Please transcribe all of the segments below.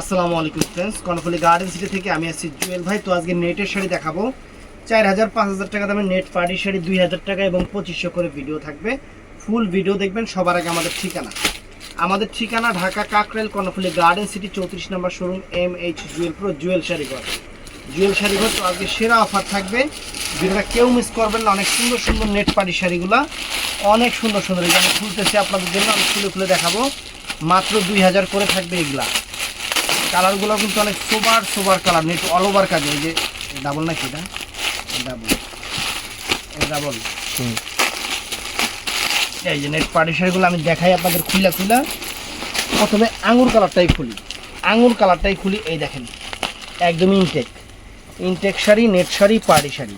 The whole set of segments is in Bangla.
আসসালামু আলাইকুম ফ্রেন্ডস কর্ণফুলি গার্ডেন সিটি থেকে আমি আছি জুয়েল ভাই। তো আজকে নেটের শাড়ি দেখাবো। চার হাজার, পাঁচ হাজার টাকা দামের নেট পার্টি শাড়ি, দুই হাজার টাকা এবং পঁচিশশো করে ভিডিও থাকবে। ফুল ভিডিও দেখবেন, সবার আগে আমাদের ঠিকানা। আমাদের ঠিকানা ঢাকা কাকরেল কর্ণফুলি গার্ডেন সিটি চৌত্রিশ নম্বর showroom M H Jewel pro Jewel Sharighar Jewel Sharighar তো আজকে সেরা অফার থাকবে। ভিডিওটা কেউ মিস করবেন না, অনেক সুন্দর সুন্দর নেট পার্টি শাড়িগুলো। অনেক সুন্দর সুন্দর আমি খুলতেছি আপনাদের জন্য, আমি খুলে খুলে দেখাবো। মাত্র দুই হাজার করে থাকবে এগুলা। কালারগুলো কিন্তু অনেক sober sober colour net all over কাজে। এই যে ডাবল নাকি এটা? ডাবল ডাবল এই যে নেট পার্টি শাড়িগুলো আমি দেখাই আপনাদের খুলা খুলা। প্রথমে আঙুর কালারটাই খুলি। আঙুর কালারটাই খুলি এই দেখেন। একদম intact intact sari net sari party sari.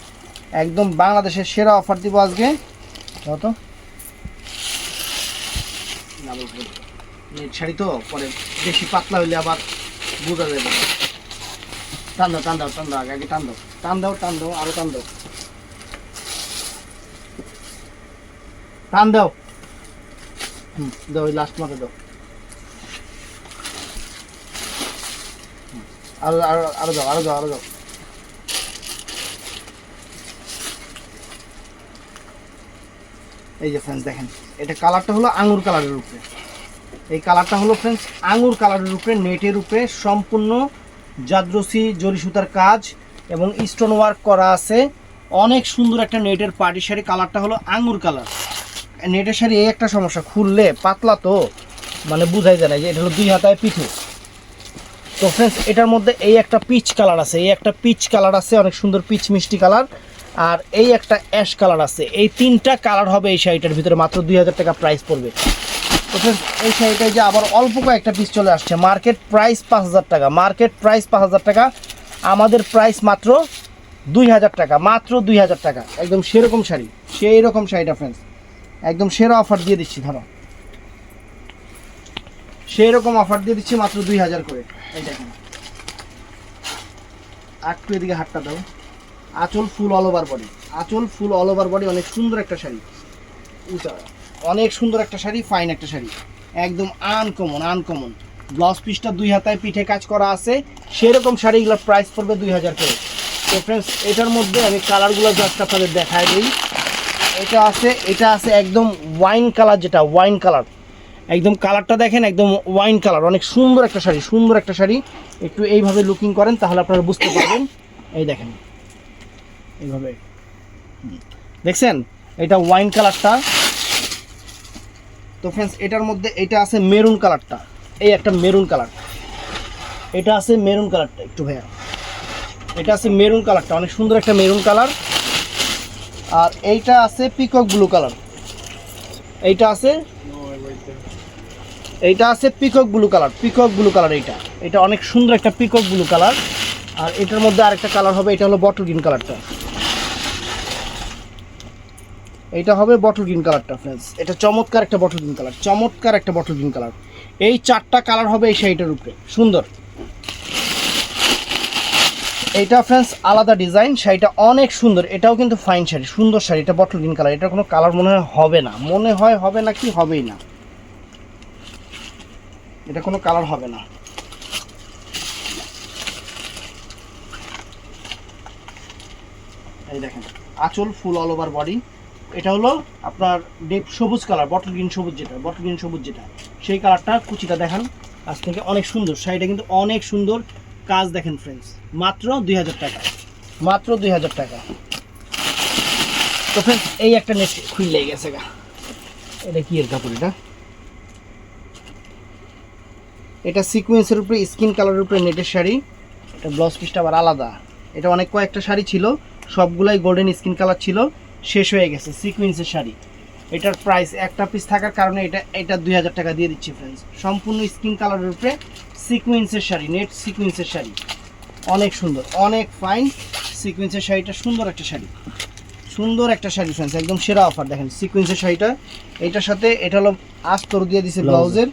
একদম বাংলাদেশের সেরা অফার দিব আজকে। কত নেট শাড়ি তো পরে বেশি পাতলা হইলে আবার বোঝা যাবে। টান দাও টান দাও টান দাও, আগে আগে টান দাও। টান দাও টান দাও, আরও টান দাও। টান দাও। হুম, দাও ওই লাস্ট মাথা দাও। আরও আরও আরও দাও আরও দাও আরও দাও। এই যে ফ্রেন্ডস দেখেন, এটা কালারটা হলো আঙুর কালারের উপরে। এই কালারটা হলো ফ্রেন্ডস আঙুর কালারের উপরে, নেটের উপরে সম্পূর্ণ জাদ্রসি জরি সুতার কাজ এবং স্টোন ওয়ার্ক করা আছে। অনেক সুন্দর একটা নেটের পার্টি শাড়ি, কালারটা হলো আঙুর কালার। নেটের শাড়ি এই একটা সমস্যা, খুললে পাতলা তো মানে বুঝাই যায় না যে এটা হলো দুই হাতায় পিঠে। তো ফ্রেন্ডস এটার মধ্যে এই একটা পিচ কালার আছে, এই একটা পিচ কালার আছে, অনেক সুন্দর পিচ মিষ্টি কালার আর এই একটা অ্যাশ কালার আছে। এই তিনটা কালার হবে এই শাড়িটার ভিতরে, মাত্র দুই হাজার টাকা প্রাইস পড়বে। এই শাড়িটায় যে আবার অল্প কয়েকটা পিস চলে আসছে মার্কেট প্রাইস পাঁচ হাজার টাকা মার্কেট প্রাইস পাঁচ হাজার টাকা, আমাদের প্রাইস মাত্র দুই হাজার টাকা, মাত্র দুই হাজার টাকা, একদম সেরকম শাড়ি, সেই রকম শাড়িটা ফ্রেন্ডস একদম সেরা অফার দিয়ে দিচ্ছি, ধরো। সেই রকম অফার দিয়ে দিচ্ছি মাত্র দুই হাজার করে, এই দেখেন। একটু এদিকে হাতটা দাও। আঁচল ফুল অল ওভার বডি আঁচল ফুল অল ওভার বডি অনেক সুন্দর একটা শাড়ি। উঁচা। অনেক সুন্দর একটা শাড়ি ফাইন একটা শাড়ি। একদম আনকমন আনকমন ব্লাউজ পিসটা দুই হাতায় পিঠে কাজ করা আছে। সেরকম শাড়িগুলোর প্রাইস পড়বে দুই হাজার করে। তো ফ্রেন্ডস এটার মধ্যে আমি কালারগুলো জাস্ট আপনাদের দেখায় দিই। এটা আছে এটা আছে একদম ওয়াইন কালার যেটা ওয়াইন কালার একদম কালারটা দেখেন, একদম ওয়াইন কালার অনেক সুন্দর একটা শাড়ি, সুন্দর একটা শাড়ি। একটু এইভাবে লুকিং করেন, তাহলে আপনারা বুঝতে পারবেন। এই দেখেন। এইভাবে। দেখছেন? এটা ওয়াইন কালারটা তো ফ্রেন্ডস এটার মধ্যে এটা আছে মেরুন কালারটা এই একটা মেরুন কালার এটা আছে মেরুন কালারটা একটু ভাইয়া। এটা আছে মেরুন কালারটা অনেক সুন্দর একটা মেরুন কালার আর এইটা আছে পিকক ব্লু কালার এইটা আছে এইটা আছে peacock blue colour peacock blue colour এইটা। এটা অনেক সুন্দর একটা পিকক ব্লু কালার আর এটার মধ্যে আরেকটা কালার হবে, এটা হলো বটল গ্রিন কালারটা এইটা হবে বটল গ্রিন কালারটা ফ্রেন্ডস এটা চমৎকার একটা বটল গ্রিন কালার চমৎকার একটা বটল গ্রিন কালার এই চারটা কালার হবে এই শাড়িটার উপরে, সুন্দর। এইটা ফ্রেন্ডস আলাদা ডিজাইন শাড়িটা অনেক সুন্দর, এটাও কিন্তু ফাইন শাড়ি, সুন্দর শাড়ি, এটা বটল গ্রিন কালার এটা কোনো কালার মনে হয় হবে না। মনে হয় হবে না কি হবেই না। এটা কোনো কালার হবে না। এই দেখেন, আঁচল ফুল অল ওভার বডি এটা হলো আপনার ডিপ সবুজ কালার বটল গ্রিন সবুজ যেটা বটল গ্রিন সবুজ যেটা, সেই কালারটা কুচিটা দেখান, আজ থেকে অনেক সুন্দর, শাড়িটা কিন্তু অনেক সুন্দর, কাজ দেখেন ফ্রেন্ডস মাত্র দুই হাজার টাকা, মাত্র দুই হাজার টাকা। তো ফ্রেন্ডস এই একটা নেট খুললে গেছে গা। এটা কি এর কাপড় এটা? এটা সিকোয়েন্সের উপরে স্কিন কালারের উপরে নেটের শাড়ি, এটা ব্লাউজ পিসটা আবার আলাদা। এটা অনেক কয়েকটা শাড়ি ছিল, সবগুলাই গোল্ডেন স্কিন কালার ছিল শেষ হয়ে গেছে সিকোয়েন্সের শাড়ি। এটার প্রাইস একটা পিস থাকার কারণে এটা এটা দুই হাজার টাকা দিয়ে দিচ্ছি ফ্রেন্ডস সম্পূর্ণ স্কিন কালারের উপরে সিকোয়েন্সের শাড়ি নেট সিকোয়েন্সের শাড়ি। অনেক সুন্দর অনেক ফাইন সিকোয়েন্সের শাড়িটা সুন্দর একটা শাড়ি। সুন্দর একটা শাড়ি ফ্রেন্ডস একদম সেরা অফার দেখেন। সিকোয়েন্সের শাড়িটা এটার সাথে এটা হলো আস্তর দিয়ে দিছে ব্লাউজের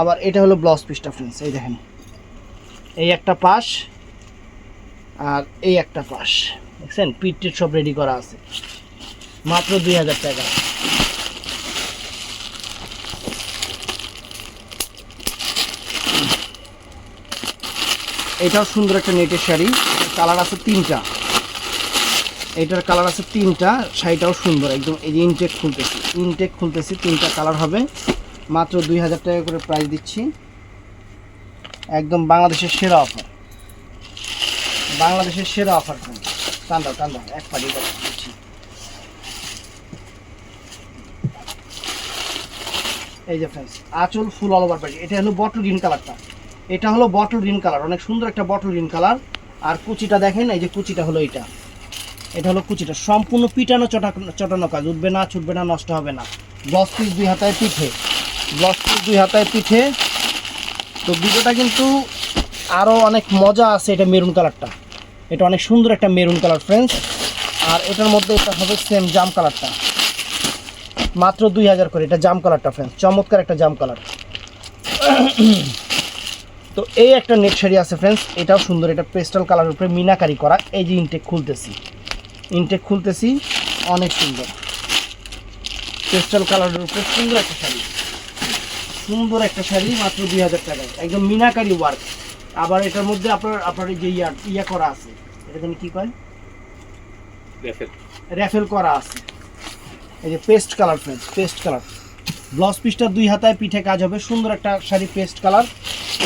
আবার এটা হলো ব্লাউজ পিসটা ফ্রেন্ডস এই দেখেন। এই একটা পাশ আর এই একটা পাশ দেখছেন? পিঠ টিট সব রেডি করা আছে। মাত্র দুই হাজার টাকা। এটাও সুন্দর একটা নেটের শাড়ি, কালার আছে তিনটা। এটার কালার আছে তিনটা, শাড়িটাও সুন্দর, একদম এই যে ইনটেক খুলতেছি। ইনটেক খুলতেছি, তিনটা কালার হবে। মাত্র দুই হাজার টাকা করে প্রাইস দিচ্ছি। একদম বাংলাদেশের সেরা অফার বাংলাদেশের সেরা অফার কান্দা কান্দা এক পাটি দিচ্ছি এই যে ফ্রেন্ডস আঁচল ফুল অল ওভার পাটি এটা হলো বটল গ্রিন কালারটা এটা হলো বটল গ্রিন কালার অনেক সুন্দর একটা বটল গ্রিন কালার আর কুচিটা দেখেন, এই যে কুচিটা হলো এটা এটা হলো কুচিটা, সম্পূর্ণ পিটানো চটা চটানো কাজ, উঠবে না, ছুটবে না, নষ্ট হবে না। ব্লাউজ পিস দুই হাতায় পিঠে ব্লাউজ পিস দুই হাতায় পিঠে। তো ভিডিওটা কিন্তু আরও অনেক মজা আছে এটা মেরুন কালারটা এটা অনেক সুন্দর একটা মেরুন কালার ফ্রেন্ডস আর এটার মধ্যে এটা হবে সেম জাম কালারটা মাত্র দুই হাজার করে। এটা জাম কালারটা ফ্রেন্ডস চমৎকার একটা জাম কালার তো এই একটা নেট শাড়ি আছে ফ্রেন্ডস এটাও সুন্দর এটা পেস্টাল কালারের উপরে মিনাকারি করা। এই যে ইনটেক খুলতেছি। ইনটেক খুলতেছি অনেক সুন্দর। পেস্টাল কালারের উপরে সুন্দর একটা শাড়ি। সুন্দর একটা শাড়ি মাত্র দুই হাজার টাকায়। একদম মিনাকারি ওয়ার্ক আবার এটার মধ্যে আপনার আপনার যে ইয়া ইয়া করা আছে। এটা জানি কি কয়? র্যাফেল করা আছে। এই যে paste colour friends paste colour. Blouse পিসটা দুই হাতায় পিঠে কাজ হবে, সুন্দর একটা শাড়ি পেস্ট কালার।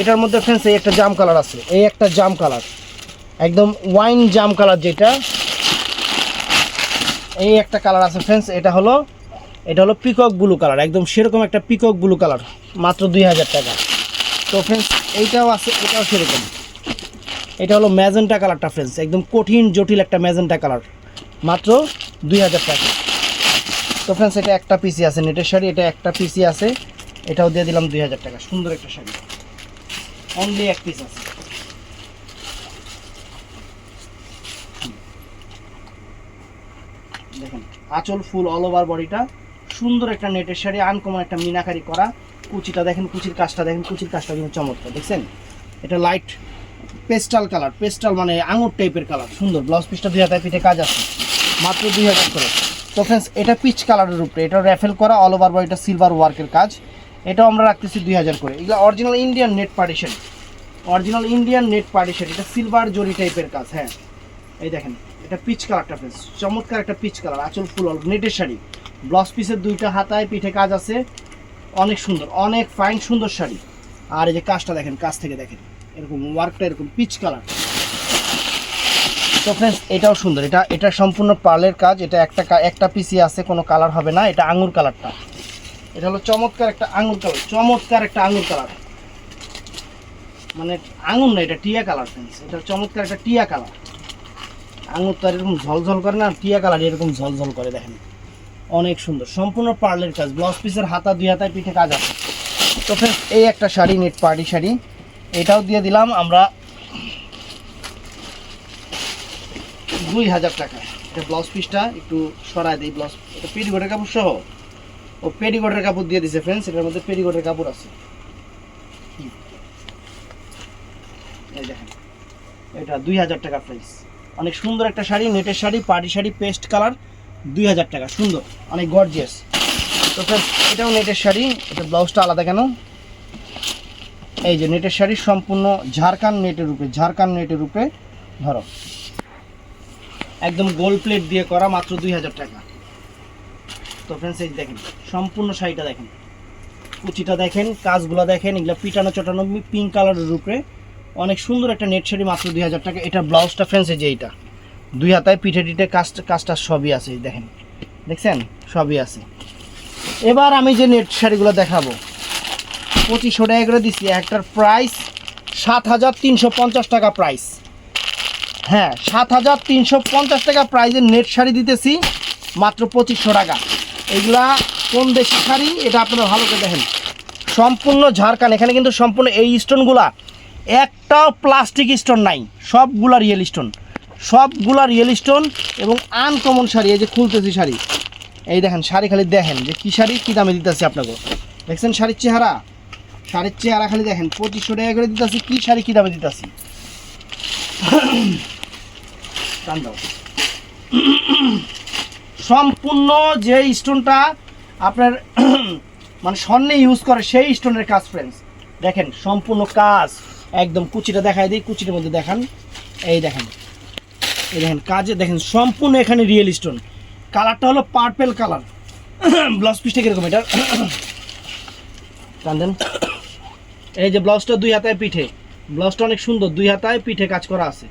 এটার মধ্যে ফ্রেন্ডস এই একটা জাম কালার আছে, এই একটা জাম কালার। একদম ওয়াইন জাম কালার যেটা, এই একটা কালার আছে ফ্রেন্ডস এটা হলো এটা হলো পিকক ব্লু কালার, একদম সেরকম একটা পিকক ব্লু কালার, মাত্র দুই হাজার টাকা। তো ফ্রেন্ডস এইটাও আছে, এটাও সেরকম। এটা হলো ম্যাজেন্টা কালারটা ফ্রেন্ডস একদম কঠিন, জটিল একটা ম্যাজেন্টা কালার, মাত্র দুই হাজার টাকা। তো ফ্রেন্ডস এটা একটা পিসি আছে নেটের শাড়ি, এটা একটা পিসি আছে, এটাও দিয়ে দিলাম দুই হাজার টাকা, সুন্দর একটা শাড়ি। অনলি এক পিস আছে। দেখেন, আঁচল ফুল অল ওভার বডিটা সুন্দর একটা নেটের শাড়ি আনকমন একটা মিনাকারি করা, কুচিটা দেখেন, কুচির কাজটা দেখেন, কুচির কাজটা কিন্তু চমৎকার, দেখছেন? এটা লাইট পেস্টাল কালার পেস্টাল মানে আঙুর টাইপের কালার সুন্দর ব্লাউজ পিসটা দুই হাজার পিঠে কাজ আছে, মাত্র দুই হাজার করে। তো ফ্রেন্ডস এটা পিচ কালারের উপরে। এটা র্যাফেল করা অল ওভার এটা সিলভার ওয়ার্কের কাজ। এটাও আমরা রাখতেছি দুই হাজার করে। এগুলো original Indian net partition original Indian net partition এটা সিলভার জরি টাইপের কাজ হ্যাঁ। এই দেখেন, এটা পিচ কালারটা ফ্রেন্ডস চমৎকার একটা পিচ কালার আঁচল ফুল অল নেটের শাড়ি। ব্লাউজ পিসের দুইটা হাতায় পিঠে কাজ আছে। অনেক সুন্দর, অনেক ফাইন সুন্দর শাড়ি। আর এই যে কাজটা দেখেন কাজ থেকে দেখেন, এরকম ওয়ার্কটা এরকম পিচ কালার তো ফ্রেন্ডস এটাও সুন্দর। এটা এটা সম্পূর্ণ পার্লের কাজ। এটা একটা একটা পিসি আছে, কোনো কালার হবে না। এটা আঙুর কালারটা এটা হলো চমৎকার একটা আঙুর কালার চমৎকার একটা আঙুর কালার মানে আঙুর না, এটা টিয়া কালার ফ্রেন্ডস এটা চমৎকার একটা টিয়া কালার আঙুর তো এরকম ঝলঝল করে না টিয়া কালার এরকম ঝলঝল করে, দেখেন। অনেক সুন্দর। সম্পূর্ণ পার্লের কাজ। ব্লাউজ পিসের হাতা, দুই হাতায় পিঠে কাজ আছে। তো ফ্রেন্ডস এই একটা শাড়ি নেট পার্টি শাড়ি। এটাও দিয়ে দিলাম। আমরা দুই হাজার টাকা। এটা ব্লাউজ পিসটা একটু সরায় দিই ব্লাউজ এটা পেরিগোটের কাপড় সহ। ও পেরিগোটের কাপড় দিয়ে দিছে ফ্রেন্ডস এটার মধ্যে পেরিগোটের কাপড় আছে। এই এটা দুই হাজার টাকা প্রাইস অনেক সুন্দর একটা শাড়ি, নেটের sari, party sari paste colour দুই হাজার টাকা, সুন্দর, অনেক গর্জিয়াস তো ফ্রেন্ডস এটাও নেটের শাড়ি, এটা ব্লাউজটা আলাদা কেন? এই যে নেটের শাড়ি সম্পূর্ণ ঝাড়খান নেটের রূপে ঝাড়খান নেটের রূপে ধরো। একদম গোল প্লেট দিয়ে করা মাত্র দুই হাজার টাকা। তো ফ্রেন্ডস এই দেখেন, সম্পূর্ণ শাড়িটা দেখেন। কুচিটা দেখেন, কাজগুলো দেখেন, এগুলো পিটানো চটানো পিঙ্ক কালারের উপরে। অনেক সুন্দর একটা নেট শাড়ি, মাত্র দুই হাজার টাকা। এটা ব্লাউজটা ফ্রেন্ডস এই যে এইটা। দুই হাতায় পিঠে টিঠে কাজ কাজটা সবই আছে দেখেন। দেখছেন? সবই আছে। এবার আমি যে নেট শাড়িগুলো দেখাবো। পঁচিশশো টাকা করে দিচ্ছি একটার প্রাইস সাত হাজার তিনশো পঞ্চাশ টাকা প্রাইস হ্যাঁ সাত হাজার তিনশো পঞ্চাশ টাকা প্রাইজের নেট শাড়ি দিতেছি, মাত্র পঁচিশশো টাকা। এগুলা কোন দেশি শাড়ি, এটা আপনারা ভালো করে দেখেন। সম্পূর্ণ ঝাড়খান এখানে কিন্তু সম্পূর্ণ এই স্টোনগুলা একটাও প্লাস্টিক স্টোন নাই, সবগুলা রিয়েল স্টোন সবগুলা রিয়েল স্টোন এবং আনকমন শাড়ি, এই যে খুলতেছি শাড়ি। এই দেখেন, শাড়ি খালি দেখেন, যে কী শাড়ি, কী দামে দিতেছি আপনাকে। দেখছেন শাড়ির চেহারা? শাড়ির চেহারা খালি দেখেন, পঁচিশশো টাকা করে দিতেছি, কী শাড়ি, কী দামে দিতেছি? সম্পূর্ণ যে স্টোনটা আপনার মানে স্বর্ণে ইউজ করে, সেই স্টোনের কাজ ফ্রেন্ডস দেখেন, সম্পূর্ণ কাজ। একদম কুচিটা দেখাই দিই, কুচিটার মধ্যে দেখান। এই দেখেন। এই দেখেন, কাজে দেখেন, সম্পূর্ণ এখানে রিয়েল স্টোন কালারটা হলো পার্পেল কালার ব্লাউজ পিসটা কীরকম এটা? টান এই যে ব্লাউজটা দুই হাতায় পিঠে। ব্লাউজটা অনেক সুন্দর, দুই হাতায় পিঠে কাজ করা আছে।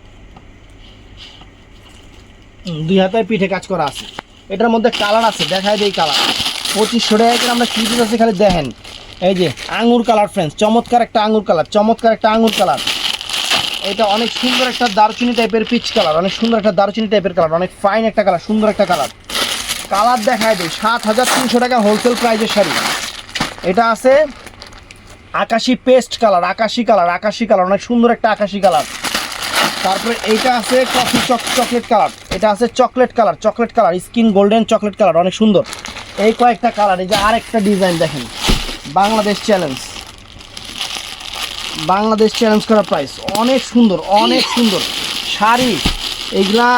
দুই হাতায় পিঠে কাজ করা আছে। এটার মধ্যে কালার আছে দেখায় দেই কালার পঁচিশশো টাকা করে আমরা কি দিতেছি খালি দেখেন। এই যে, আঙ্গুর কালার ফ্রেন্ডস চমৎকার একটা আঙ্গুর কালার চমৎকার একটা আঙ্গুর কালার এটা অনেক সুন্দর একটা দারুচিনি টাইপের পিচ কালার অনেক সুন্দর একটা দারুচিনি টাইপের কালার অনেক ফাইন একটা কালার সুন্দর একটা কালার কালার দেখায় দেয় সাত হাজার তিনশো টাকা হোলসেল প্রাইজের শাড়ি। এটা আছে আকাশি পেস্ট কালার আকাশি কালার আকাশি কালার অনেক সুন্দর একটা আকাশি কালার তারপরে এইটা আছে কফি চক চকলেট কালার এটা আছে chocolate colour chocolate colour skin golden chocolate colour অনেক সুন্দর। এই কয়েকটা কালার এই যে আরেকটা ডিজাইন দেখেন। বাংলাদেশ চ্যালেঞ্জ বাংলাদেশ চ্যালেঞ্জ করা প্রাইস অনেক সুন্দর অনেক সুন্দর। শাড়ি, এইগুলা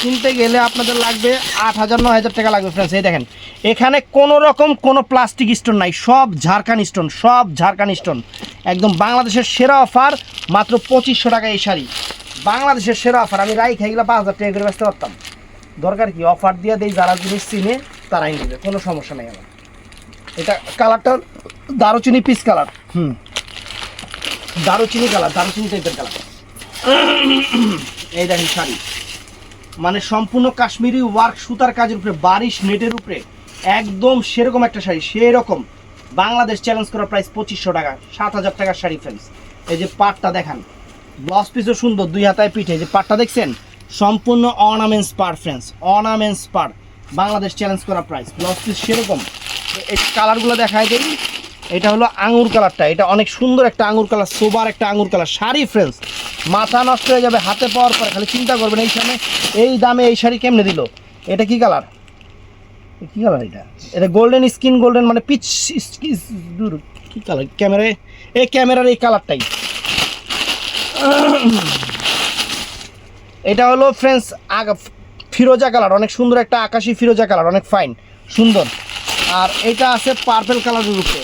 কিনতে গেলে আপনাদের লাগবে আট হাজার, নয় হাজার টাকা লাগবে ফ্রেন্ডস এই দেখেন, এখানে কোনো রকম কোনো প্লাস্টিক স্টোন নাই, সব ঝাড়খান স্টোন সব ঝাড়খান স্টোন একদম বাংলাদেশের সেরা অফার মাত্র পঁচিশশো টাকা এই শাড়ি। বাংলাদেশের সেরা অফার আমি রাই খাইগুলো পাঁচ হাজার টাকা করে বেচতে পারতাম। দরকার কি অফার দিয়ে দেই যারা জিনিস চিনে তারাই নেবে কোনো সমস্যা নেই আমার। এটা কালারটা দারুচিনি পিস কালার হুম। দারুচিনি কালার দারুচিনি টাইপের কালার এই দেখেন শাড়ি। মানে সম্পূর্ণ কাশ্মীরি ওয়ার্ক সুতার কাজের উপরে বারিশ নেটের উপরে একদম সেরকম একটা শাড়ি সেরকম। বাংলাদেশ চ্যালেঞ্জ করা প্রাইস পঁচিশশো টাকা সাত হাজার টাকার শাড়ি ফ্রেন্ডস এই যে পাটটা দেখান ব্লাউজ পিসও সুন্দর দুই হাতায় পিঠে যে পাটটা দেখছেন? সম্পূর্ণ অর্নামেন্টস পার ফ্রেন্ডস অর্নামেন্টস পার বাংলাদেশ চ্যালেঞ্জ করা প্রাইস ব্লাউজ পিস সেরকম। এই কালারগুলো দেখায় দেই। এটা হলো আঙুর কালারটা এটা অনেক সুন্দর একটা আঙুর কালার সোবার একটা আঙুর কালার শাড়ি ফ্রেন্ডস মাথা নষ্ট হয়ে যাবে, হাতে পাওয়ার পরে খালি চিন্তা করবেন এই সামনে, এই দামে এই শাড়ি কেমনে দিল? এটা কি কালার কি কালার এটা? এটা গোল্ডেন স্কিন গোল্ডেন মানে পিচ দূর, কি কালার ক্যামেরায়, এই ক্যামেরার এই কালারটাই এটা হলো ফ্রেন্ডস ফিরোজা কালার অনেক সুন্দর একটা আকাশি ফিরোজা কালার অনেক ফাইন সুন্দর। আর এটা আছে পার্পেল কালারের উপরে।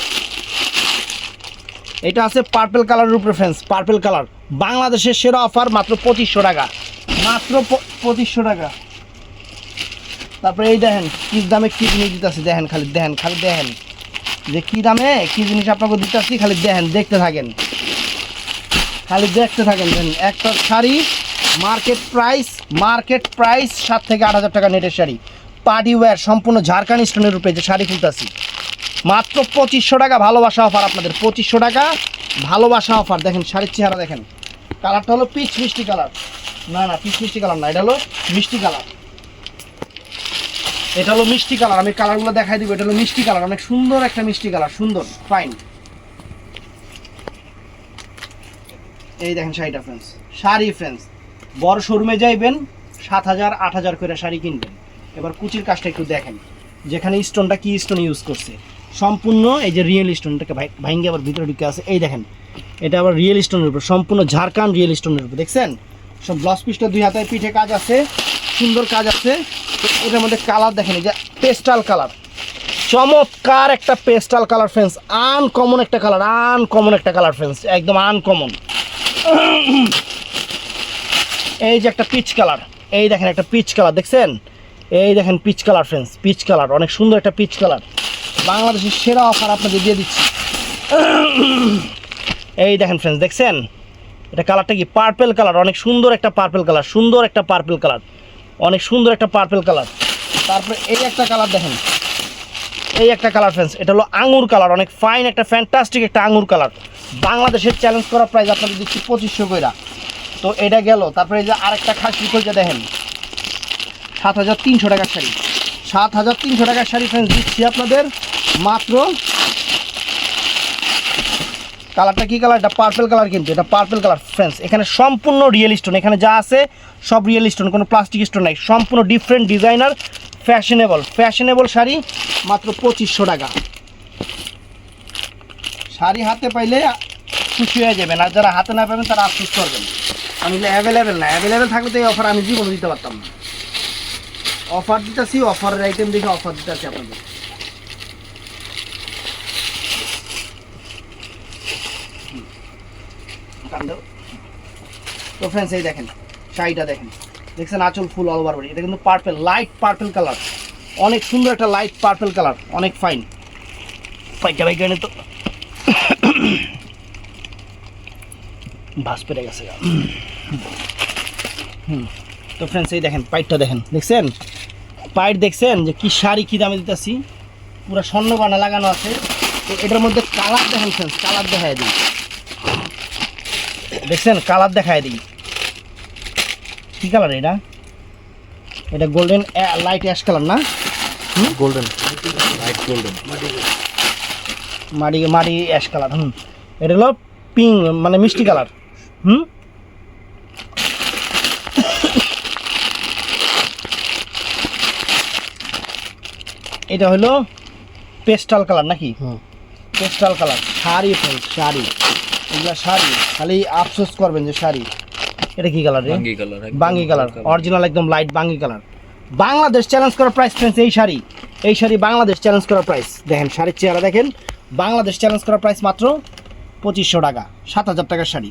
এটা আছে পার্পেল কালারের উপরে ফ্রেন্ডস পার্পেল কালার বাংলাদেশের সেরা অফার মাত্র পঁচিশশো টাকা। মাত্র পঁচিশশো টাকা। তারপরে এই দেখেন, কি দামে কি জিনিস দিতেছি, দেখেন খালি দেখেন খালি দেখেন। যে কি দামে, কি জিনিস আপনাকে দিতেছি, খালি দেখেন, দেখতে থাকেন। খালি দেখতে থাকেন একটা sari market price market price সাত থেকে আট হাজার টাকা নেটের শাড়ি। পার্টি ওয়্যার সম্পূর্ণ ঝাড়খান্ড স্টোনের উপরে যে শাড়ি খুলতেছি। মাত্র পঁচিশশো টাকা ভালোবাসা অফার আপনাদের, পঁচিশশো টাকা ভালোবাসা অফার দেখেন, শাড়ির চেহারা দেখেন। কালারটা হলো পিচ মিষ্টি কালার না না পিচ মিষ্টি কালার না, এটা হলো মিষ্টি কালার এটা হলো মিষ্টি কালার আমি কালারগুলো দেখাই দিব, এটা হলো মিষ্টি কালার অনেক সুন্দর একটা মিষ্টি কালার সুন্দর ফাইন এই দেখেন শাড়িটা ফ্রেন্ডস শাড়ি ফ্রেন্ডস বড় শোরুমে যাইবেন, সাত হাজার, আট হাজার করে শাড়ি কিনবেন। এবার কুচির কাজটা একটু দেখেন। যেখানে স্টোনটা কি স্টোন ইউজ করছে? সম্পূর্ণ এই যে রিয়েল স্টোনটাকে ভাইঙ্গে আবার ভিতরে ঢুকে আছে। এই দেখেন, এটা আবার রিয়েল স্টোনের উপর, সম্পূর্ণ ঝাড়খান্ড রিয়েল স্টোনের উপর, দেখছেন? সব ব্লাউজ পিসটা দুই হাতায় পিঠে কাজ আছে, সুন্দর কাজ আছে। এটার মধ্যে কালার দেখেন, এই যে পেস্টাল কালার চমৎকার একটা পেস্টাল কালার ফ্রেন্স আনকমন একটা কালার আনকমন একটা কালার ফ্রেন্স একদম আনকমন এই যে একটা পিচ কালার এই দেখেন একটা পিচ কালার দেখছেন? এই দেখেন peach colour friends peach colour অনেক সুন্দর একটা পিচ কালার বাংলাদেশের সেরা অফার আপনাদের দিয়ে দিচ্ছি। এই দেখেন ফ্রেন্ডস দেখছেন? এটা কালারটা কি? পার্পেল কালার অনেক সুন্দর একটা পার্পেল কালার সুন্দর একটা পার্পেল কালার অনেক সুন্দর একটা পার্পেল কালার তারপরে এই একটা কালার দেখেন। এই একটা কালার ফ্রেন্ডস এটা হলো আঙুর কালার অনেক ফাইন একটা ফ্যান্টাস্টিক একটা আঙুর কালার বাংলাদেশের চ্যালেঞ্জ করা প্রাইস আপনাদের দিচ্ছি পঁচিশশো কইরা। তো এটা গেল, তারপরে এই যে আরেকটা খাসি কইটা দেখেন। সাত হাজার তিনশো টাকার শাড়ি। সাত হাজার তিনশো টাকার শাড়ি ফ্রেন্ডস দিচ্ছি আপনাদের মাত্র কালারটা কি কালার? এটা পার্পেল কালার কিন্তু, এটা পার্পেল কালার ফ্রেন্ডস এখানে সম্পূর্ণ রিয়েল স্টোন এখানে যা আছে সব রিয়েল স্টোন কোনো প্লাস্টিক স্টোন নাই। সম্পূর্ণ different designer fashionable fashionable sari মাত্র পঁচিশশো টাকা। শাড়ি হাতে পাইলে খুশি হয়ে যাবেন। আর যারা হাতে না পাবেন, তারা আফসোস করবেন। আমি অ্যাভেলেবেল না। অ্যাভেলেবেল থাকলে তো এই অফার আমি জীবনে দিতে পারতাম না। অফার দিতেছি অফারের আইটেম দেখে অফার দিতেছি আপনাদের। তো ফ্রেন্ডস এই দেখেন, শাড়িটা দেখেন। দেখছেন, আঁচল ফুল অল ওভার এটা কিন্তু পার্পেল লাইট পার্পেল কালার অনেক সুন্দর একটা লাইট পার্পেল কালার অনেক ফাইন পাইকা পাইকা তো ভাস পেরে গেছে। হুম। তো ফ্রেন্ডস এই দেখেন পাইটটা দেখেন। দেখছেন? পাইট দেখছেন যে কি শাড়ি কি দামে দিতেছি? পুরো স্বর্ণ বানা লাগানো আছে। তো এটার মধ্যে কালার দেখেন ফ্রেন্ডস কালার দেখায় দিই। দেখছেন? কালার দেখায় দিই। কি কালার এটা? এটা গোল্ডেন লাইট অ্যাশ কালার না? গোল্ডেন লাইট গোল্ডেন মাটি মাটি অ্যাশ কালার হুম। এটা হলো পিঙ্ক মানে মিষ্টি কালার হুম? এটা হলো পেস্টাল কালার নাকি? হুম। Pastel colour. Sari friend sari. এগুলা শাড়ি। খালি আফসোস করবেন যে শাড়ি। এটা কি কালার রে? বাঙ্গি কালার বাঙ্গি কালার। অরিজিনাল একদম লাইট বাঙ্গি কালার। বাংলাদেশ চ্যালেঞ্জ করার প্রাইস ফ্রেন্ডস এই শাড়ি। এই শাড়ি বাংলাদেশ চ্যালেঞ্জ করার প্রাইস দেখেন শাড়ির চেহারা দেখেন। বাংলাদেশ চ্যালেঞ্জ করার প্রাইস মাত্র পঁচিশশো টাকা সাত হাজার টাকার শাড়ি।